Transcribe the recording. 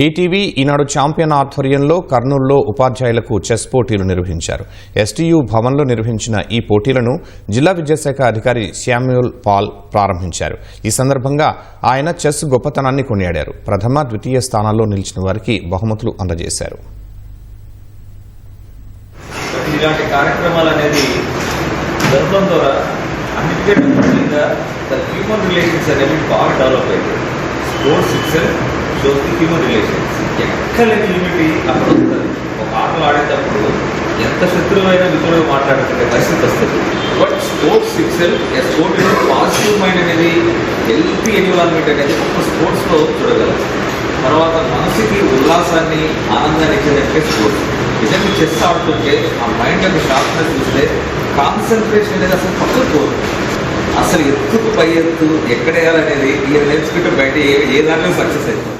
ETV ఈనాడు champion ఆధ్వర్యంలో కర్నూలులో ఉపాధ్యాయులకు చెస్ పోటీలు నిర్వహించారు. ఎస్టీయు భవన్లో నిర్వహించిన ఈ పోటీలను జిల్లా విద్యాశాఖ అధికారి శామ్యూల్ పాల్ ప్రారంభించారు. ఈ సందర్భంగా ఆయన చెస్ గొప్పతనాన్ని కొనియాడారు. ప్రథమ ద్వితీయ స్థానాల్లో నిలిచిన వారికి బహుమతులు అందజేశారు. ఇలాంటి కార్యక్రమాలు అనేది జరపడం ద్వారా అన్నిటికంటే ముఖ్యంగా హ్యూమన్ రిలేషన్స్ అనేవి బాగా డెవలప్ అయ్యాయి sports itself shows human relations ఎక్కడ లిమిట్ అక్కడ వస్తుంది ఒక ఆటలు ఆడేటప్పుడు ఎంత శత్రువైనా మిత్రుడు మాట్లాడుతుంటే పరిస్థితి వస్తుంది. But sports itself a sport positive mind అనేది హెల్తీ ఎన్విరాన్మెంట్ అనేది ఒక స్పోర్ట్స్లో చూడగలం. తర్వాత మనసుకి ఉల్లాసాన్ని ఆనందాన్ని ఇచ్చేదంటే స్పోర్ట్స్ నిజంగా చెస్ ఆడుతుంటే ఆ మైండ్ యొక్క షార్ప్నెస్ చూస్తే కాన్సన్ట్రేషన్ అనేది అసలు పక్కకు పోదు. అసలు ఎత్తుకు పై ఎత్తు ఎక్కడ వేయాలనేది ఇక నేర్చుకుంటే బయట ఏ ఏ దాంట్లో సక్సెస్ అవుతుంది